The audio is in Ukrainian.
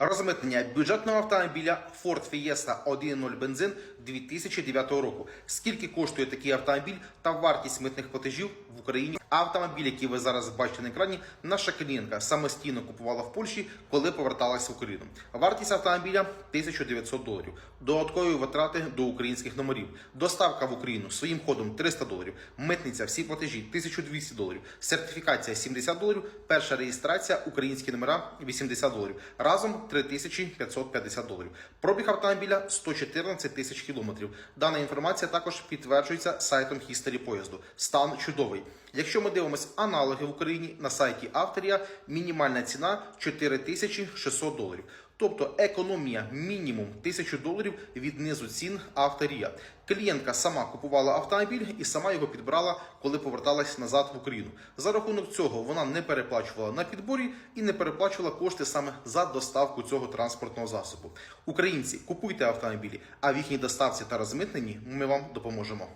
Розмитнення бюджетного автомобіля Ford Fiesta 1.0 бензин 2009 року. Скільки коштує такий автомобіль та вартість митних платежів в Україні? Автомобіль, який ви зараз бачите на екрані, наша клієнтка самостійно купувала в Польщі, коли поверталася в Україну. Вартість автомобіля 1900 доларів. Додаткові витрати до українських номерів. Доставка в Україну своїм ходом 300 доларів. Митниця всі платежі 1200 доларів. Сертифікація 70 доларів. Перша реєстрація українські номера 80 доларів. Разом 3550 доларів. Пробіг автомобіля 114 тисяч кілометрів. Дана інформація також підтверджується сайтом History поїзду. Стан чудовий. Якщо ми дивимося аналоги в Україні на сайті Авторія, мінімальна ціна 4600 доларів. Тобто економія мінімум 1000 доларів від низу цін авторія. Клієнтка сама купувала автомобіль і сама його підбрала, коли поверталась назад в Україну. За рахунок цього вона не переплачувала на підборі і не переплачувала кошти саме за доставку цього транспортного засобу. Українці, купуйте автомобілі, а в їхній доставці та розмитненні ми вам допоможемо.